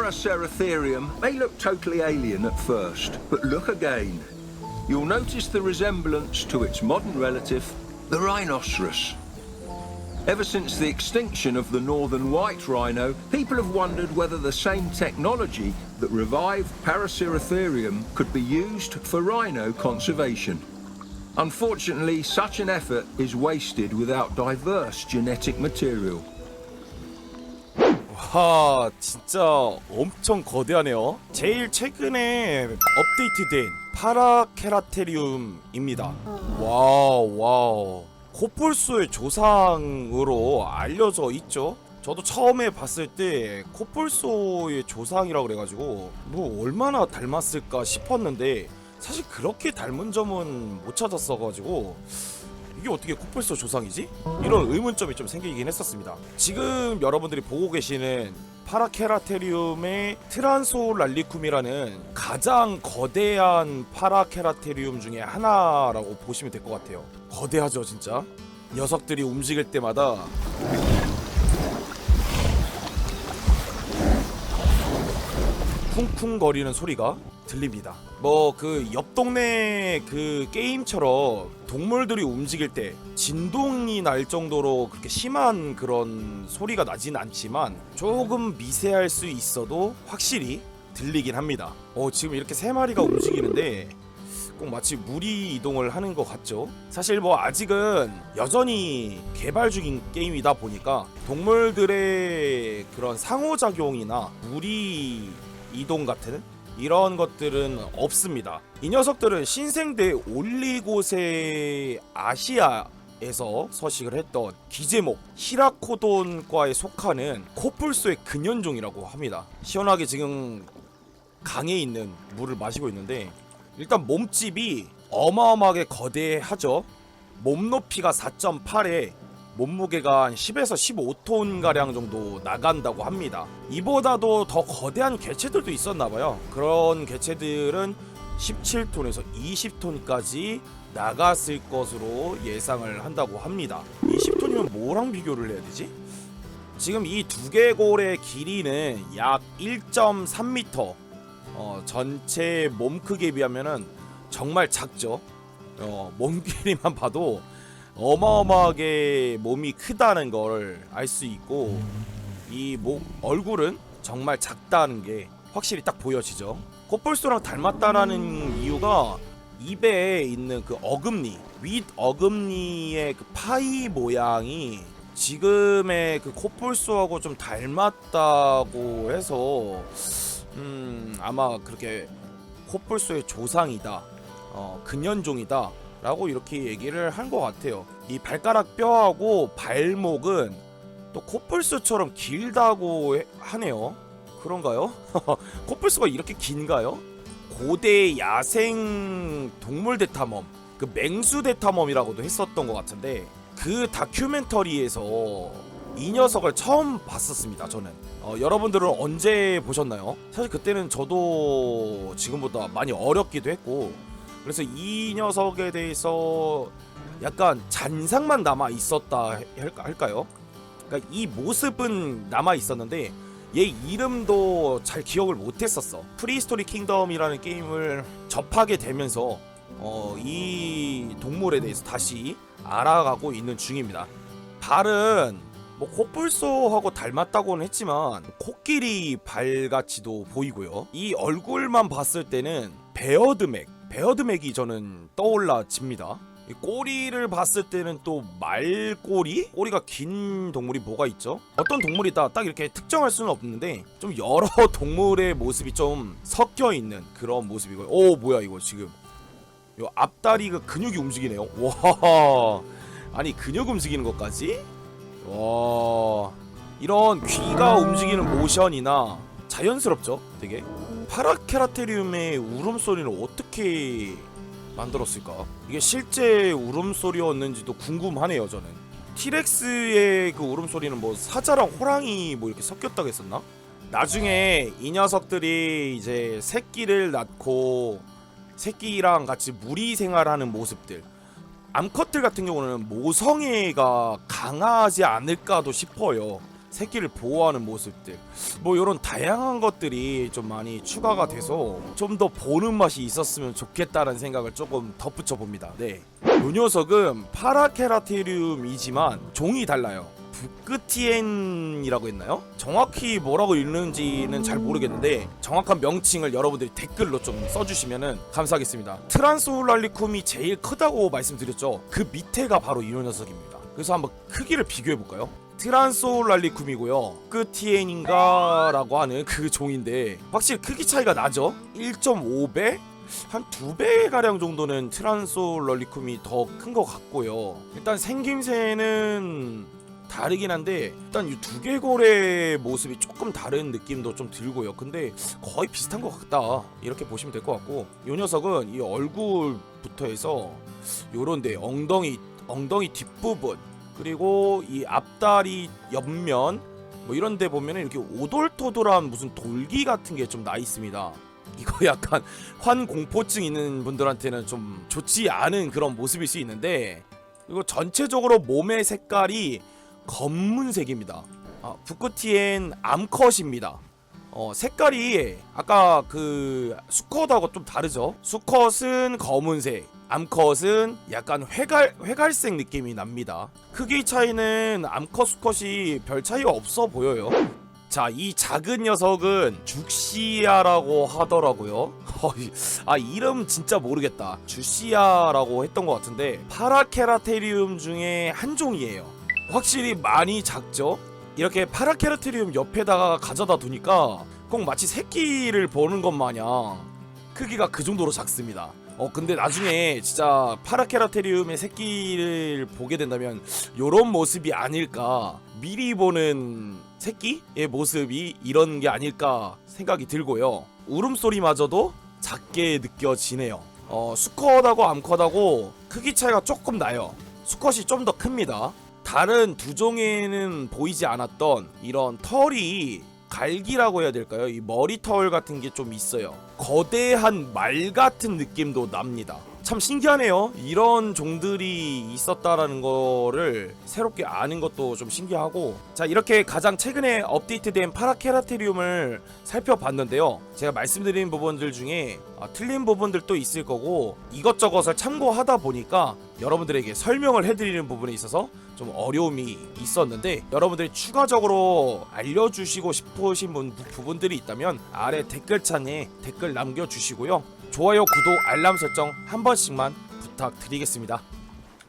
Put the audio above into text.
Paraceratherium may look totally alien at first, but look again. You'll notice the resemblance to its modern relative, the rhinoceros. Ever since the extinction of the northern white rhino, people have wondered whether the same technology that revived Paraceratherium could be used for rhino conservation. Unfortunately, such an effort is wasted without diverse genetic material. 와 진짜 엄청 거대하네요. 제일 최근에 업데이트된 파라케라테리움입니다. 와우 와우. 코뿔소의 조상으로 알려져 있죠? 저도 처음에 봤을 때 코뿔소의 조상이라 그래가지고 뭐 얼마나 닮았을까 싶었는데 사실 그렇게 닮은 점은 못 찾았어가지고 이게 어떻게 코뿔소 조상이지? 이런 의문점이 좀 생기긴 했었습니다. 지금 여러분들이 보고 계시는 파라케라테리움의 트란소랄리쿰이라는 가장 거대한 파라케라테리움 중에 하나라고 보시면 될 것 같아요. 거대하죠, 진짜. 녀석들이 움직일 때마다 쿵쿵거리는 소리가 들립니다. 뭐 그 옆 동네 그 게임처럼 동물들이 움직일 때 진동이 날 정도로 그렇게 심한 그런 소리가 나진 않지만 조금 미세할 수 있어도 확실히 들리긴 합니다. 어 지금 이렇게 세 마리가 움직이는데 꼭 마치 무리 이동을 하는 것 같죠. 사실 뭐 아직은 여전히 개발 중인 게임이다 보니까 동물들의 그런 상호작용이나 무리 이동 같은 이런 것들은 없습니다. 이 녀석들은 신생대 올리고세 아시아 에서 서식을 했던 기제목 히라코돈과에 속하는 코뿔소의 근현종이라고 합니다. 시원하게 지금 강에 있는 물을 마시고 있는데 일단 몸집이 어마어마하게 거대하죠. 몸 높이가 4.8에 몸무게가 한 10에서 15톤 가량 정도 나간다고 합니다. 이보다도 더 거대한 개체들도 있었나 봐요. 그런 개체들은 17톤에서 20톤까지 나갔을 것으로 예상을 한다고 합니다. 20톤이면 뭐랑 비교를 해야 되지? 지금 이 두개골의 길이는 약 1.3m. 어, 전체 몸 크기에 비하면은 정말 작죠. 어, 몸 길이만 봐도 어마어마하게 몸이 크다는 걸 알 수 있고 이 목 얼굴은 정말 작다는 게 확실히 딱 보여지죠. 코뿔소랑 닮았다라는 이유가 입에 있는 그 어금니 윗 어금니의 그 파이 모양이 지금의 그 코뿔소하고 좀 닮았다고 해서 음 아마 그렇게 코뿔소의 조상이다 어 근현종이다 라고 이렇게 얘기를 한 것 같아요 이 발가락 뼈하고 발목은 또 코뿔소처럼 길다고 해- 하네요 그런가요? 코뿔소가 이렇게 긴가요? 고대 야생 동물 대탐험 그 맹수 대탐험이라고도 했었던 것 같은데 그 다큐멘터리에서 이 녀석을 처음 봤었습니다 저는 어, 여러분들은 언제 보셨나요? 사실 그때는 저도 지금보다 많이 어렸기도 했고 그래서 이 녀석에 대해서 약간 잔상만 남아 있었다 할까- 할까요? 그러니까 이 모습은 남아 있었는데 얘 이름도 잘 기억을 못했었어. 프리스토리 킹덤이라는 게임을 접하게 되면서 어, 이 동물에 대해서 다시 알아가고 있는 중입니다. 발은 뭐 코뿔소하고 닮았다고는 했지만 코끼리 발같이도 보이고요. 이 얼굴만 봤을 때는 베어드맥, 베어드맥이 저는 떠올라집니다. 이 꼬리를 봤을 때는 또 말꼬리? 꼬리가 긴 동물이 뭐가 있죠? 어떤 동물이다 딱 이렇게 특정할 수는 없는데 좀 여러 동물의 모습이 좀 섞여 있는 그런 모습이고요. 오 뭐야 이거 지금 요 앞다리 그 근육이 움직이네요. 와 아니 근육 움직이는 것까지? 와 이런 귀가 움직이는 모션이나 자연스럽죠 되게 파라케라테리움의 울음소리는 어떻게 만들었을까 이게 실제 울음소리였는지도 궁금하네요 저는 티렉스의 그 울음소리는 뭐 사자랑 호랑이 뭐 이렇게 섞였다고 했었나? 나중에 이 녀석들이 이제 새끼를 낳고 새끼랑 같이 무리 생활하는 모습들 암컷들 같은 경우는 모성애가 강하지 않을까도 싶어요. 새끼를 보호하는 모습들 뭐 이런 다양한 것들이 좀 많이 추가가 돼서 좀 더 보는 맛이 있었으면 좋겠다는 생각을 조금 덧붙여 봅니다. 네. 요 녀석은 파라케라테리움이지만 종이 달라요. 부끄티엔이라고 했나요? 정확히 뭐라고 읽는지는 잘 모르겠는데 정확한 명칭을 여러분들이 댓글로 좀 써주시면 감사하겠습니다. 트란스올랄리쿰이 제일 크다고 말씀드렸죠. 그 밑에가 바로 이 녀석입니다. 그래서 한번 크기를 비교해 볼까요? 트란스올랄리쿰이고요. 끝티엔인가라고 하는 그 종인데 확실히 크기 차이가 나죠. 1.5배? 한 두 배 가량 정도는 트란스올랄리쿰이 더 큰 것 같고요. 일단 생김새는 다르긴 한데 일단 이 두개골의 모습이 조금 다른 느낌도 좀 들고요. 근데 거의 비슷한 것 같다 이렇게 보시면 될 것 같고 이 녀석은 이 얼굴부터 해서 요런데 엉덩이 엉덩이 뒷부분 그리고 이 앞다리 옆면 뭐 이런 데 보면은 이렇게 오돌토돌한 무슨 돌기 같은 게 좀 나 있습니다. 이거 약간 환공포증 있는 분들한테는 좀 좋지 않은 그런 모습일 수 있는데 그리고 전체적으로 몸의 색깔이 검문색입니다. 아, 부끄티엔 암컷입니다. 어, 색깔이 아까 그 수컷하고 좀 다르죠. 수컷은 검은색, 암컷은 약간 회갈 회갈색 느낌이 납니다. 크기 차이는 암컷 수컷이 별 차이 없어 보여요. 자, 이 작은 녀석은 죽시아라고 하더라고요. 아, 이름 진짜 모르겠다. 주시아라고 했던 것 같은데 파라케라테리움 중에 한 종이에요. 확실히 많이 작죠? 이렇게 파라케라테리움 옆에다가 가져다 두니까 꼭 마치 새끼를 보는 것 마냥 크기가 그 정도로 작습니다. 어 근데 나중에 진짜 파라케라테리움의 새끼를 보게 된다면 요런 모습이 아닐까 미리 보는 새끼의 모습이 이런 게 아닐까 생각이 들고요. 울음소리마저도 작게 느껴지네요. 어 수컷하고 암컷하고 크기 차이가 조금 나요. 수컷이 좀 더 큽니다. 다른 두 종에는 보이지 않았던 이런 털이 갈기라고 해야 될까요? 이 머리털 같은 게 좀 있어요. 거대한 말 같은 느낌도 납니다. 참 신기하네요. 이런 종들이 있었다라는 거를 새롭게 아는 것도 좀 신기하고 자 이렇게 가장 최근에 업데이트된 파라케라테리움을 살펴봤는데요. 제가 말씀드린 부분들 중에 아, 틀린 부분들도 있을 거고 이것저것을 참고하다 보니까 여러분들에게 설명을 해드리는 부분에 있어서 좀 어려움이 있었는데 여러분들이 추가적으로 알려주시고 싶으신 분- 부분들이 있다면 아래 댓글창에 댓글 남겨주시고요. 좋아요, 구독, 알람 설정 한 번씩만 부탁드리겠습니다.